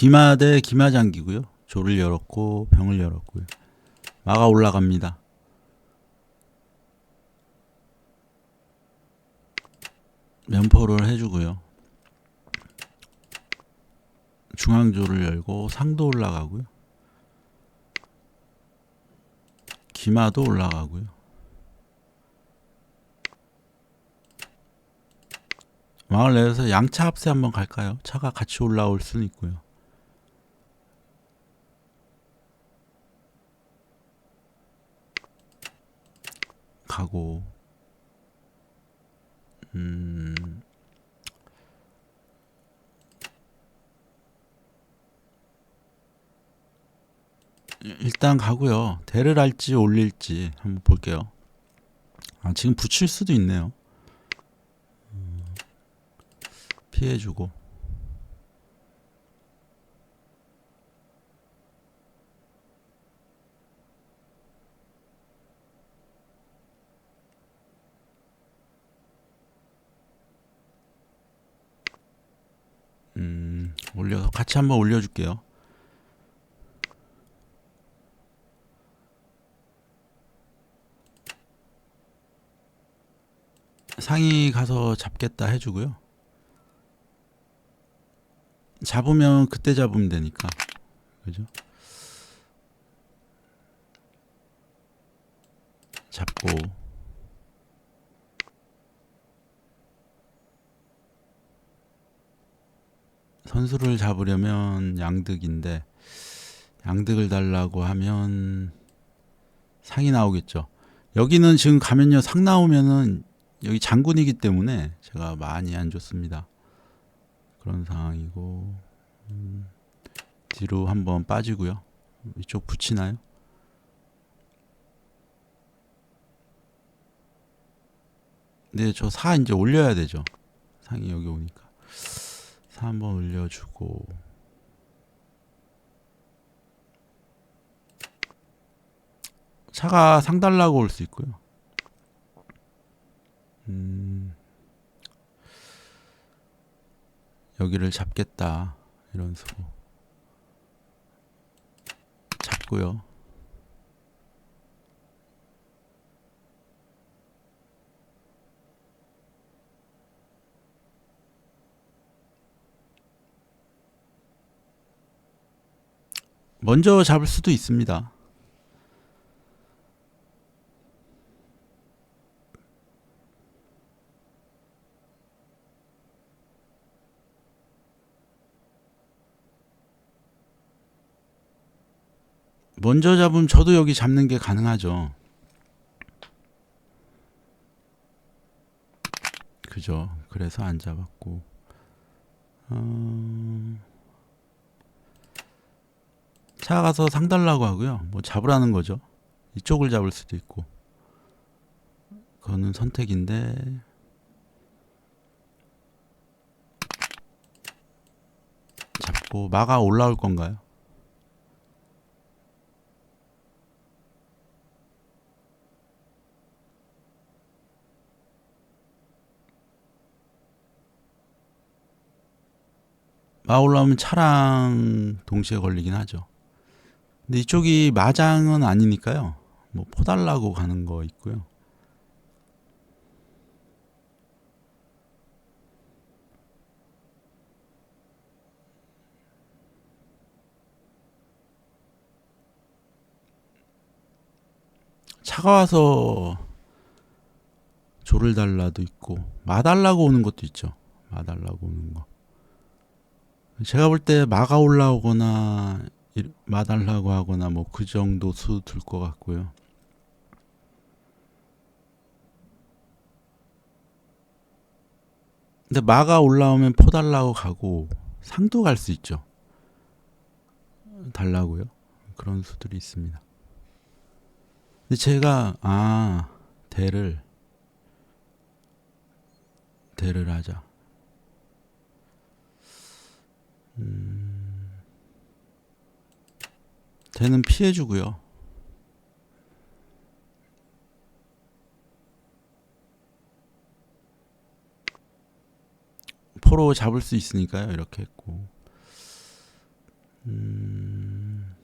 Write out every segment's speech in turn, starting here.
기마 대 기마 장기고요. 조를 열었고 병을 열었고요. 마가 올라갑니다. 면포를 해주고요. 중앙조를 열고 상도 올라가고요. 기마도 올라가고요. 망을 내서 양차 합세 한번 갈까요? 차가 같이 올라올 수는 있고요. 가고 음 일단 가고요. 대를 할지 올릴지 한번 볼게요. 아 지금 붙일 수도 있네요. 음, 피해주고 음 올려서 같이 한번 올려줄게요. 상이 가서 잡겠다 해주고요. 잡으면 그때 잡으면 되니까. 그죠? 잡고 선수를 잡으려면 양득인데 양득을 달라고 하면 상이 나오겠죠. 여기는 지금 가면요 상 나오면은 여기 장군이기 때문에 제가 많이 안 좋습니다. 그런 상황이고 음, 뒤로 한번 빠지고요. 이쪽 붙이나요? 네, 저 사 이제 올려야 되죠. 상이 여기 오니까 사 한번 올려주고 차가 상 달라고 올 수 있고요. 음, 여기를 잡겠다 이런 식으로 잡고요. 먼저 잡을 수도 있습니다. 먼저 잡으면 저도 여기 잡는 게 가능하죠. 그죠. 그래서 안 잡았고. 어... 차 가서 상 달라고 하고요. 뭐 잡으라는 거죠. 이쪽을 잡을 수도 있고. 그거는 선택인데. 잡고 마가 올라올 건가요? 마 올라오면 차랑 동시에 걸리긴 하죠. 근데 이쪽이 마장은 아니니까요. 뭐 포달라고 가는 거 있고요. 차가 와서 조를 달라도 있고 마 달라고 오는 것도 있죠. 마 달라고 오는 거. 제가 볼 때 마가 올라오거나 이- 마달라고 하거나 뭐 그 정도 수 들 것 같고요. 근데 마가 올라오면 포 달라고 가고 상도 갈 수 있죠. 달라고요. 그런 수들이 있습니다. 근데 제가 아 대를 대를 하자. 음, 대는 피해주고요. 포로 잡을 수 있으니까요. 이렇게 했고 음,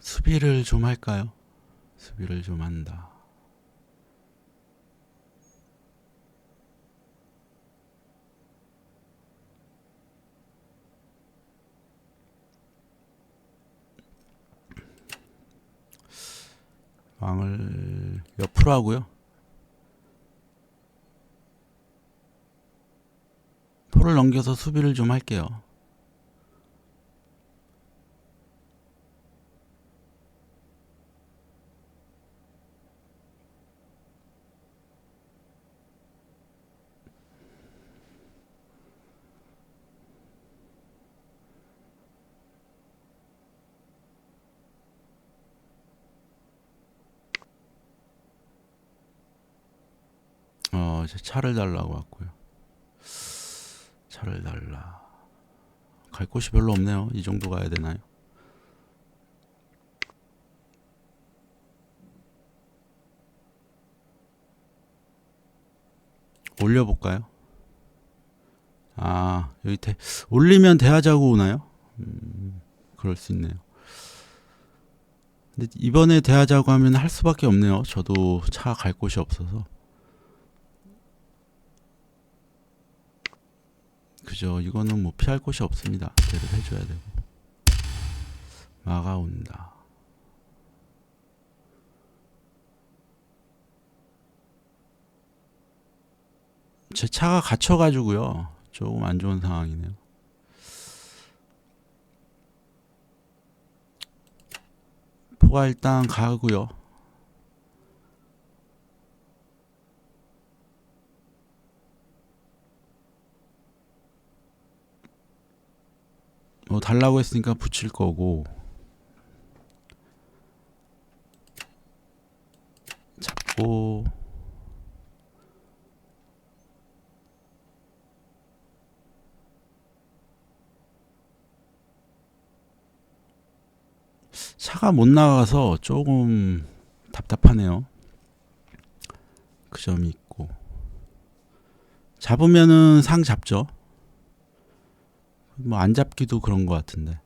수비를 좀 할까요? 수비를 좀 한다. 왕을 옆으로 하고요. 포를 넘겨서 수비를 좀 할게요. 어, 이제 차를 달라고 왔고요. 차를 달라. 갈 곳이 별로 없네요. 이 정도 가야 되나요? 올려볼까요? 아, 여기 대, 올리면 대하자고 오나요? 음, 그럴 수 있네요. 근데 이번에 대하자고 하면 할 수밖에 없네요. 저도 차 갈 곳이 없어서. 그죠. 이거는 뭐 피할 곳이 없습니다. 대를 해줘야 되고. 마가 온다. 제 차가 갇혀가지고요. 조금 안 좋은 상황이네요. 포가 일단 가고요. 뭐 달라고 했으니까 붙일 거고 잡고 차가 못 나가서 조금 답답하네요. 그 점이 있고 잡으면은 상 잡죠. 뭐 안 잡기도 그런 것 같은데.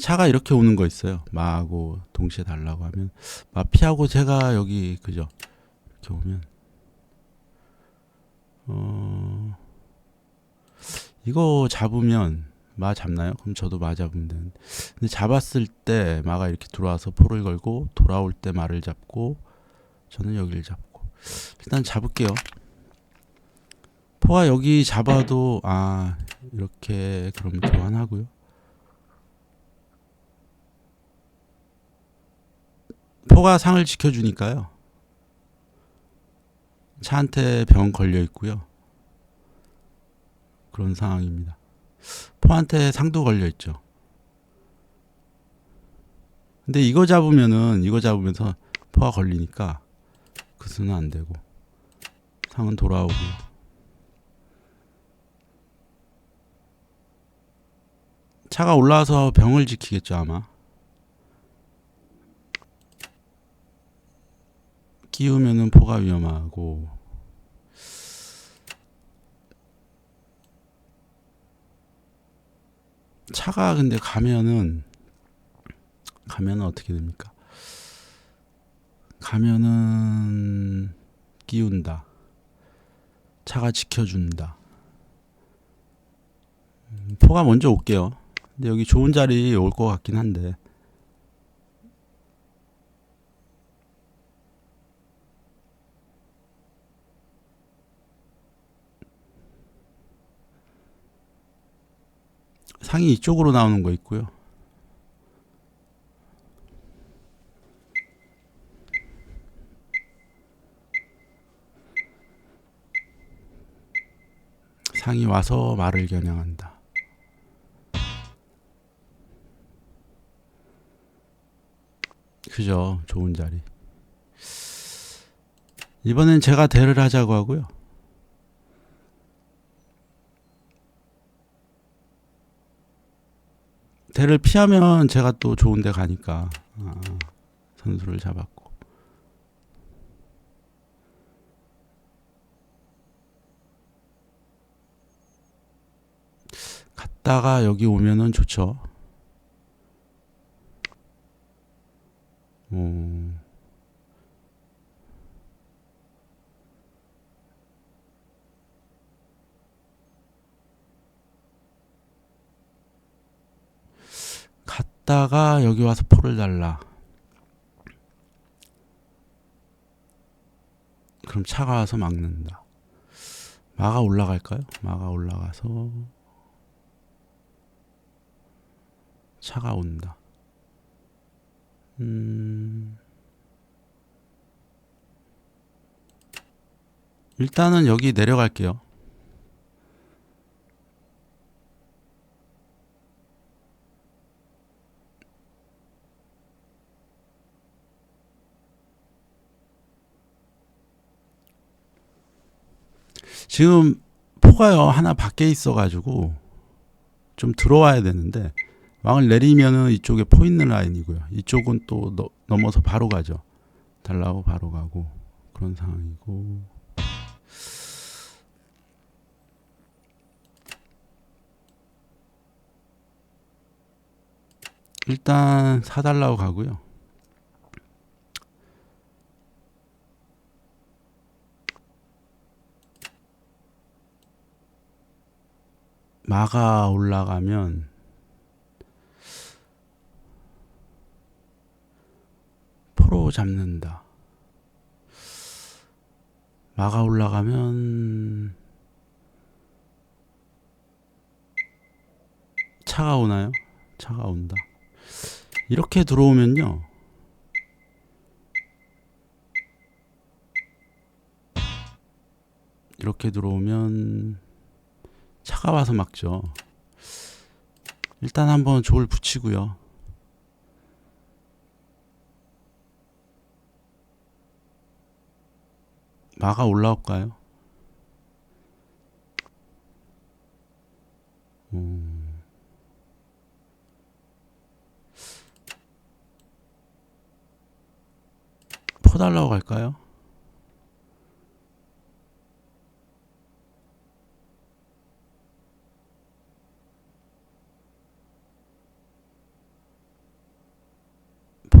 차가 이렇게 오는 거 있어요. 마하고 동시에 달라고 하면 마 피하고 제가 여기 그죠? 이렇게 오면 어 이거 잡으면 마 잡나요? 그럼 저도 마 잡으면 되는데 근데 잡았을 때 마가 이렇게 들어와서 포를 걸고 돌아올 때 마를 잡고 저는 여기를 잡고 일단 잡을게요. 포가 여기 잡아도 아 이렇게 그럼 교환하고요. 포가 상을 지켜주니까요. 차한테 병 걸려 있고요. 그런 상황입니다. 포한테 상도 걸려 있죠. 근데 이거 잡으면은 이거 잡으면서 포가 걸리니까 그 수는 안 되고 상은 돌아오고요. 차가 올라와서 병을 지키겠죠 아마. 끼우면은 포가 위험하고 차가 근데 가면은 가면은 어떻게 됩니까? 가면은 끼운다. 차가 지켜준다. 음, 포가 먼저 올게요. 근데 여기 좋은 자리 올 것 같긴 한데 상이 이쪽으로 나오는 거 있고요. 상이 와서 말을 겨냥한다. 그죠. 좋은 자리. 이번엔 제가 대를 하자고 하고요. 대를 피하면 제가 또 좋은 데 가니까 아, 선수를 잡았고 갔다가 여기 오면은 좋죠. 음. 갔다가 여기 와서 포를 달라. 그럼 차가 와서 막는다. 마가 올라갈까요? 마가 올라가서 차가 온다. 음. 일단은 여기 내려갈게요. 지금 포가요 하나 밖에 있어가지고 좀 들어와야 되는데 왕을 내리면은 이쪽에 포 있는 라인이고요. 이쪽은 또 너, 넘어서 바로 가죠. 달라고 바로 가고 그런 상황이고 일단 사달라고 가고요. 마가 올라가면 포로 잡는다. 마가 올라가면 차가 오나요? 차가 온다. 이렇게 들어오면요. 이렇게 들어오면 차가 와서 막죠. 일단 한번 조를 붙이고요. 마가 올라올까요? 음. 포 달라고 갈까요?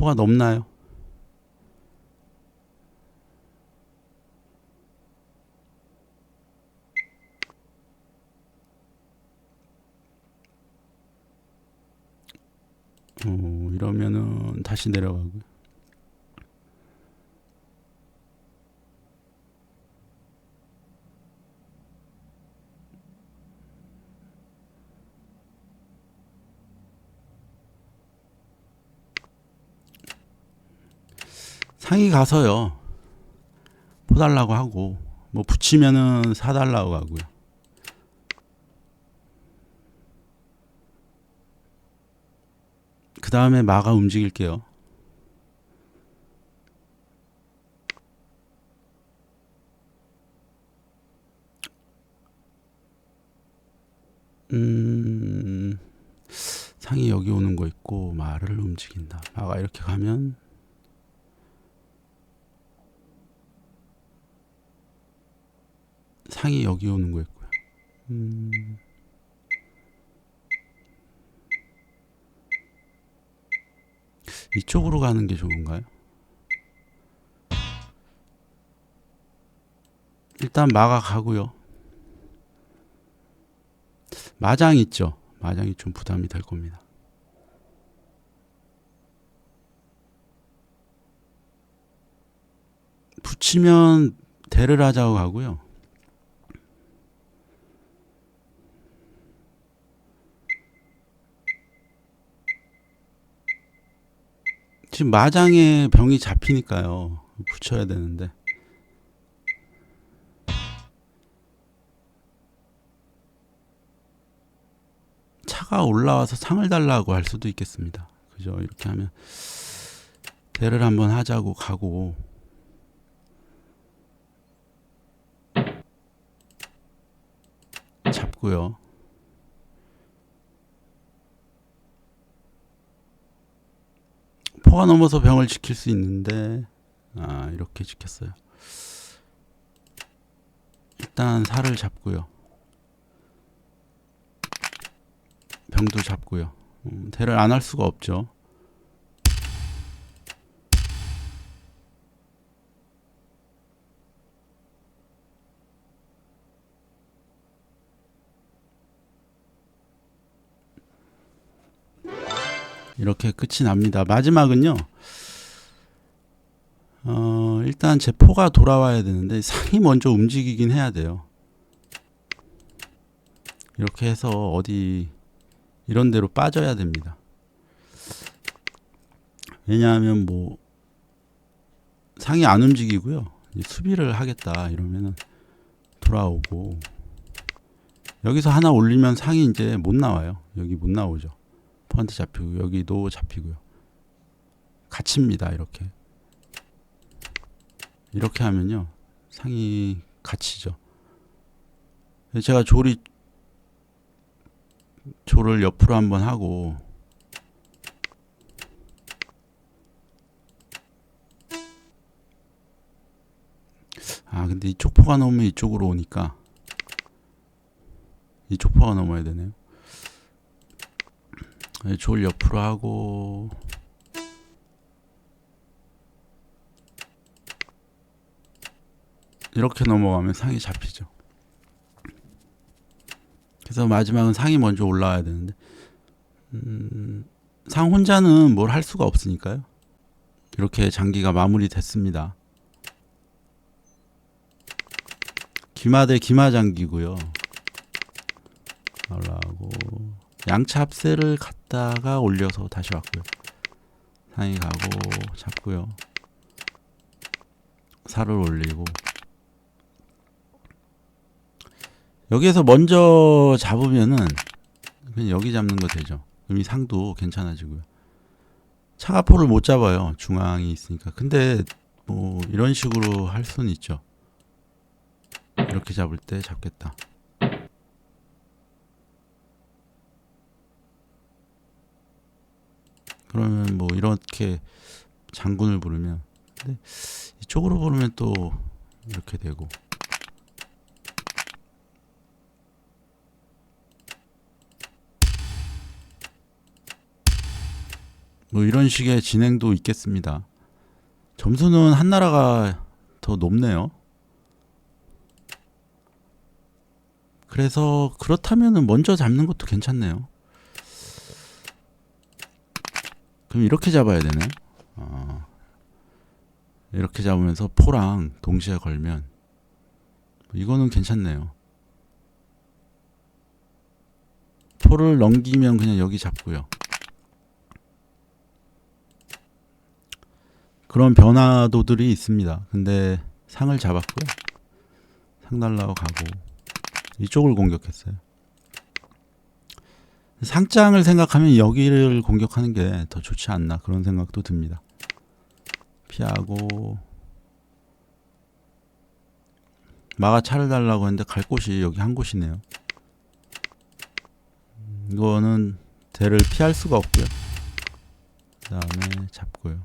포가 넘나요? 어, 이러면은 다시 내려가고. 상이 가서요. 포달라고 하고 뭐 붙이면은 사달라고 하고요. 그 다음에 마가 움직일게요. 음, 상이 여기 오는 거 있고 마를 움직인다. 마가 이렇게 가면 상이 여기 오는 거 있고요. 음, 이쪽으로 가는 게 좋은가요? 일단 마가 가고요. 마장 있죠. 마장이 좀 부담이 될 겁니다. 붙이면 대를 하자고 가고요. 지금 마장에 병이 잡히니까요. 붙여야 되는데. 차가 올라와서 상을 달라고 할 수도 있겠습니다. 그죠? 이렇게 하면 대를 한번 하자고 가고 잡고요. 포가 넘어서 병을 지킬 수 있는데 아 이렇게 지켰어요. 일단 살을 잡고요. 병도 잡고요. 음, 대를 안 할 수가 없죠. 이렇게 끝이 납니다. 마지막은요. 어, 일단 제 포가 돌아와야 되는데 상이 먼저 움직이긴 해야 돼요. 이렇게 해서 어디 이런 데로 빠져야 됩니다. 왜냐하면 뭐 상이 안 움직이고요. 수비를 하겠다 이러면은 돌아오고 여기서 하나 올리면 상이 이제 못 나와요. 여기 못 나오죠. 포한테 잡히고 여기도 잡히고요. 갇힙니다. 이렇게 이렇게 하면요 상이 갇히죠. 제가 조리 조를 옆으로 한번 하고 아 근데 이쪽 포가 넘으면 이쪽으로 오니까 이쪽 포가 넘어야 되네요. 네, 조를 옆으로 하고 이렇게 넘어가면 상이 잡히죠. 그래서 마지막은 상이 먼저 올라와야 되는데 음, 상 혼자는 뭘 할 수가 없으니까요. 이렇게 장기가 마무리됐습니다. 기마 대 기마 장기고요. 올라가고 양차 합세를 갔다가 올려서 다시 왔고요. 상이 가고 잡고요. 살을 올리고 여기에서 먼저 잡으면은 그냥 여기 잡는 거 되죠. 그럼 이 상도 괜찮아지고요. 차가포를 못 잡아요. 중앙이 있으니까. 근데 뭐 이런 식으로 할 수는 있죠. 이렇게 잡을 때 잡겠다. 그러면 뭐 이렇게 장군을 부르면 근데 이쪽으로 부르면 또 이렇게 되고 뭐 이런 식의 진행도 있겠습니다. 점수는 한 나라가 더 높네요. 그래서 그렇다면은 먼저 잡는 것도 괜찮네요. 그럼 이렇게 잡아야 되네. 어, 이렇게 잡으면서 포랑 동시에 걸면 이거는 괜찮네요. 포를 넘기면 그냥 여기 잡고요. 그런 변화도들이 있습니다. 근데 상을 잡았고요. 상 달라고 가고 이쪽을 공격했어요. 상장을 생각하면 여기를 공격하는 게 더 좋지 않나 그런 생각도 듭니다. 피하고 마가 차를 달라고 했는데 갈 곳이 여기 한 곳이네요. 이거는 대를 피할 수가 없고요. 그 다음에 잡고요.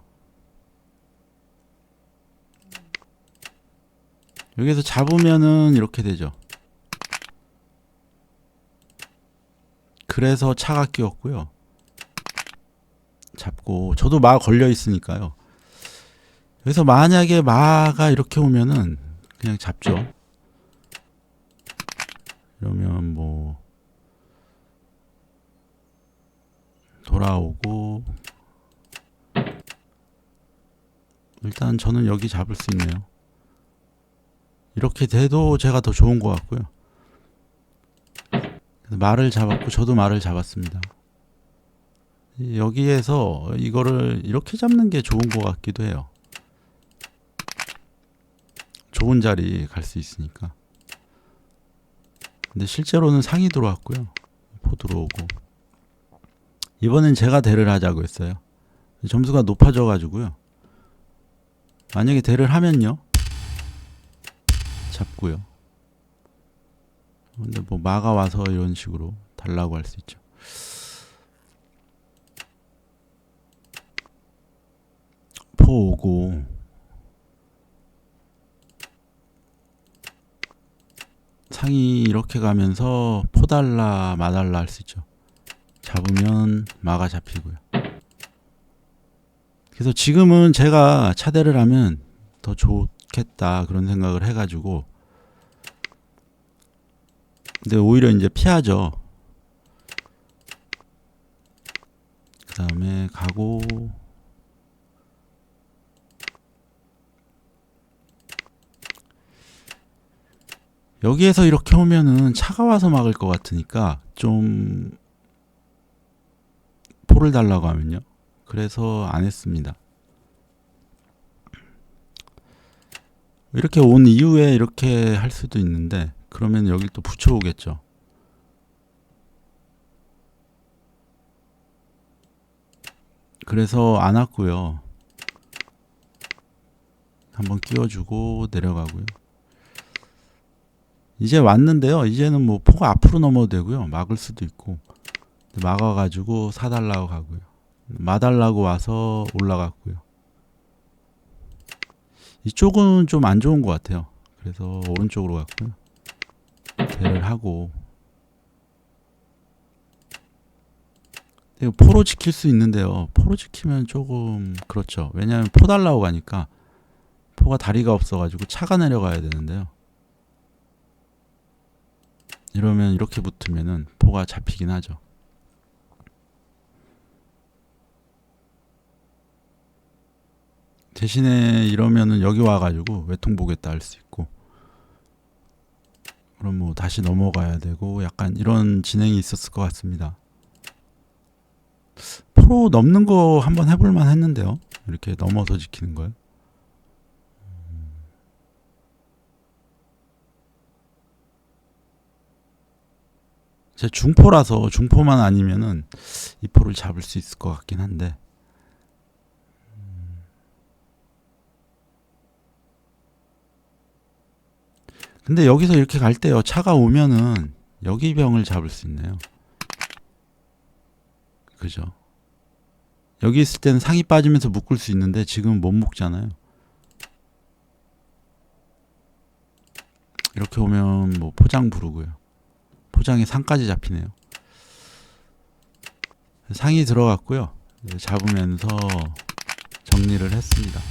여기서 잡으면은 이렇게 되죠. 그래서 차가 끼었고요. 잡고 저도 마 걸려 있으니까요. 그래서 만약에 마가 이렇게 오면은 그냥 잡죠. 이러면 뭐 돌아오고 일단 저는 여기 잡을 수 있네요. 이렇게 돼도 제가 더 좋은 것 같고요. 말을 잡았고 저도 말을 잡았습니다. 여기에서 이거를 이렇게 잡는 게 좋은 것 같기도 해요. 좋은 자리 갈 수 있으니까. 근데 실제로는 상이 들어왔고요. 포 들어오고. 이번엔 제가 대를 하자고 했어요. 점수가 높아져 가지고요. 만약에 대를 하면요. 잡고요. 근데 뭐 마가 와서 이런 식으로 달라고 할 수 있죠. 포 오고 상이 이렇게 가면서 포 달라 마 달라 할 수 있죠. 잡으면 마가 잡히고요. 그래서 지금은 제가 차대를 하면 더 좋겠다 그런 생각을 해가지고 근데 오히려 이제 피하죠. 그 다음에 가고 여기에서 이렇게 오면은 차가 와서 막을 것 같으니까 좀 포를 달라고 하면요. 그래서 안 했습니다. 이렇게 온 이후에 이렇게 할 수도 있는데 그러면 여기 또 붙여오겠죠. 그래서 안 왔고요. 한번 끼워주고 내려가고요. 이제 왔는데요. 이제는 뭐 포가 앞으로 넘어도 되고요. 막을 수도 있고 막아가지고 사달라고 가고요. 마달라고 와서 올라갔고요. 이쪽은 좀 안 좋은 것 같아요. 그래서 오른쪽으로 갔고요. 대를 하고 이거 포로 지킬 수 있는데요. 포로 지키면 조금 그렇죠. 왜냐하면 포 달라고 가니까 포가 다리가 없어가지고 차가 내려가야 되는데요. 이러면 이렇게 붙으면은 포가 잡히긴 하죠. 대신에 이러면은 여기 와가지고 외통 보겠다 할 수 있고 그럼 뭐 다시 넘어가야 되고 약간 이런 진행이 있었을 것 같습니다. 프로 넘는 거 한번 해볼만 했는데요. 이렇게 넘어서 지키는 걸. 제 중포라서 중포만 아니면은 이 포를 잡을 수 있을 것 같긴 한데 근데 여기서 이렇게 갈 때요. 차가 오면은 여기 병을 잡을 수 있네요. 그죠? 여기 있을 때는 상이 빠지면서 묶을 수 있는데 지금 못 묶잖아요. 이렇게 오면 뭐 포장 부르고요. 포장에 상까지 잡히네요. 상이 들어갔고요. 네, 잡으면서 정리를 했습니다.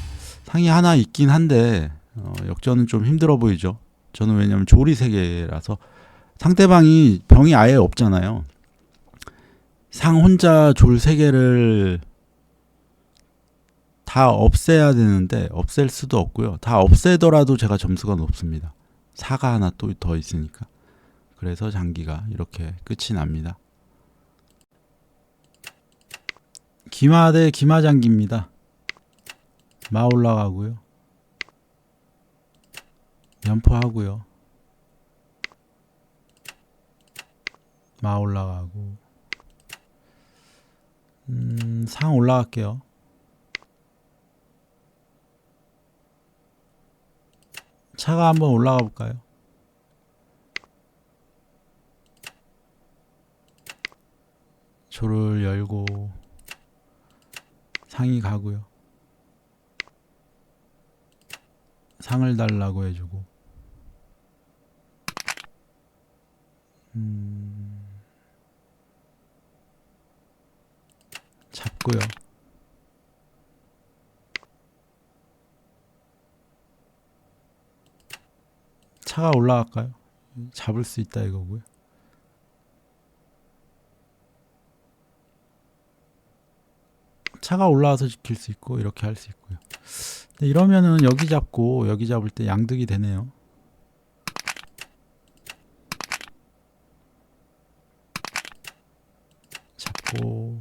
상이 하나 있긴 한데 어, 역전은 좀 힘들어 보이죠 저는 왜냐면 조리 세개라서 상대방이 병이 아예 없잖아요. 상 혼자 졸 세 개를 다 없애야 되는데 없앨 수도 없고요. 다 없애더라도 제가 점수가 높습니다. 사가 하나 또 더 있으니까. 그래서 장기가 이렇게 끝이 납니다. 기마 대 기마 장기입니다. 마 올라가고요. 연포하고요. 마 올라가고 음, 상 올라갈게요. 차가 한번 올라가 볼까요? 조를 열고 상이 가고요. 상을 달라고 해주고 음, 잡고요. 차가 올라갈까요? 잡을 수 있다 이거고요. 차가 올라와서 지킬 수 있고 이렇게 할 수 있고요. 이러면은 여기 잡고 여기 잡을 때 양득이 되네요. 잡고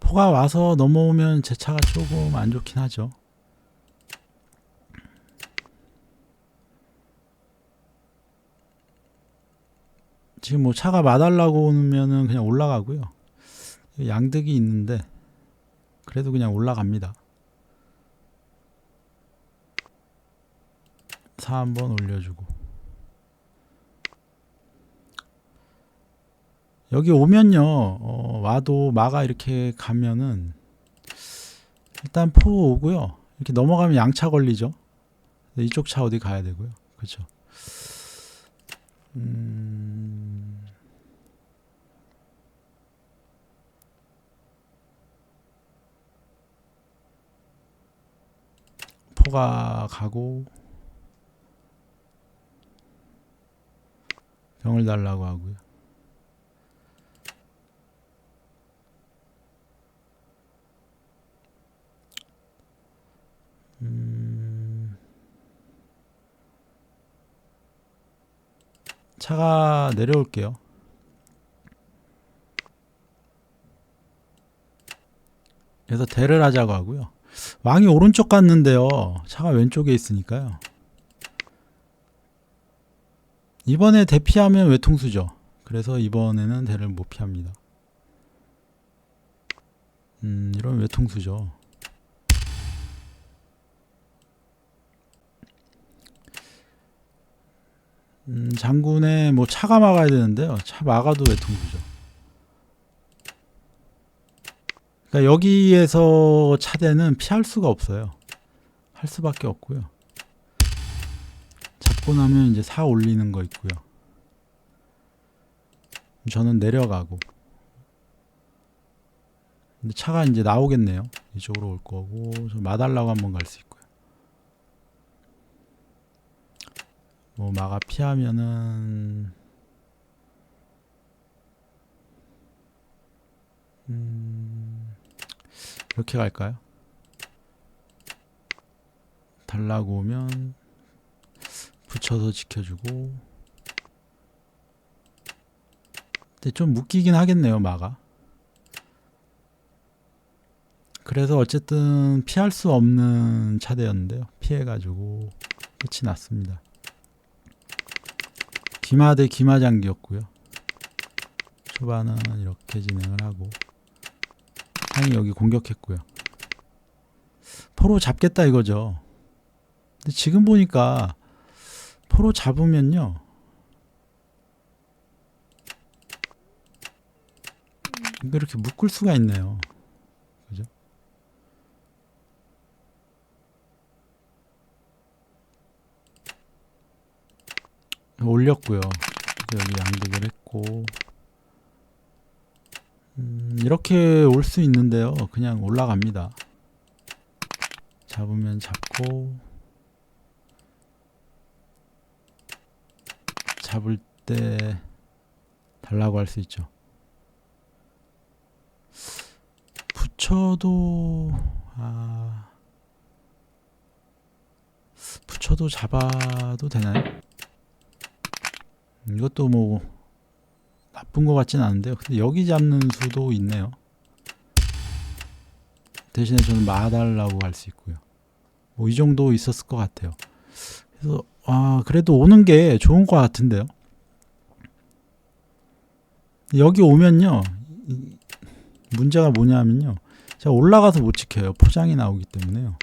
포가 와서 넘어오면 제 차가 조금 안 좋긴 하죠. 지금 뭐 차가 마달라고 오면은 그냥 올라가고요. 양득이 있는데 그래도 그냥 올라갑니다. 사 한번 올려주고. 여기 오면요 어, 와도 마가 이렇게 가면은 일단 포 오고요. 이렇게 넘어가면 양차 걸리죠. 이쪽 차 어디 가야 되고요. 그렇죠 음... 포가 가고. 병을 달라고 하고요. 음, 차가 내려올게요. 그래서 대를 하자고 하고요. 왕이 오른쪽 갔는데요. 차가 왼쪽에 있으니까요. 이번에 대피하면 외통수죠. 그래서 이번에는 대를 못 피합니다. 음, 이런 외통수죠. 음, 장군의 뭐 차가 막아야 되는데요. 차 막아도 외통수죠. 그러니까 여기에서 차대는 피할 수가 없어요. 할 수밖에 없고요. 잡고 나면 이제 사 올리는 거 있고요. 저는 내려가고. 근데 차가 이제 나오겠네요. 이쪽으로 올 거고, 저 마달라고 한번 갈 수 있고요. 뭐 마가 피하면은 음, 이렇게 갈까요? 달라고 오면 붙여서 지켜주고. 근데 좀 묶이긴 하겠네요 마가. 그래서 어쨌든 피할 수 없는 차대였는데요. 피해가지고 끝이 났습니다. 기마 대 기마 장기였고요. 초반은 이렇게 진행을 하고 항이 여기 공격했고요. 포로 잡겠다 이거죠. 근데 지금 보니까 포로 잡으면요. 이렇게 묶을 수가 있네요. 그죠? 올렸고요. 여기 양득을 했고 음, 이렇게 올 수 있는데요. 그냥 올라갑니다. 잡으면 잡고 잡을 때 달라고 할 수 있죠. 붙여도 아 붙여도 잡아도 되나요? 이것도 뭐 나쁜 것 같진 않은데요. 근데 여기 잡는 수도 있네요. 대신에 저는 마달라고 할 수 있고요. 뭐 이 정도 있었을 것 같아요. 그래서 아, 그래도 오는 게 좋은 것 같은데요. 여기 오면요. 이- 문제가 뭐냐면요. 제가 올라가서 못 지켜요. 포장이 나오기 때문에요.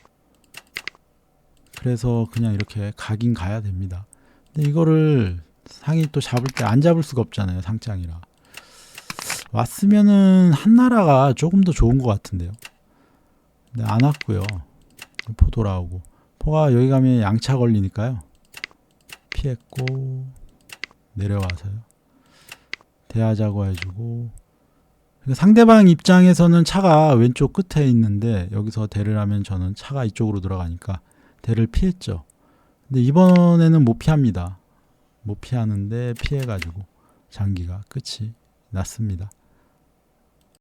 그래서 그냥 이렇게 가긴 가야 됩니다. 근데 이거를 상이 또 잡을 때 안 잡을 수가 없잖아요. 상장이라. 왔으면은 한나라가 조금 더 좋은 것 같은데요. 근데 안 왔고요. 포 돌아오고. 포가 여기 가면 양차 걸리니까요. 피했고 내려와서요. 대하자고 해주고 그러니까 상대방 입장에서는 차가 왼쪽 끝에 있는데 여기서 대를 하면 저는 차가 이쪽으로 들어가니까 대를 피했죠. 근데 이번에는 못 피합니다. 못 피하는데 피해가지고 장기가 끝이 났습니다.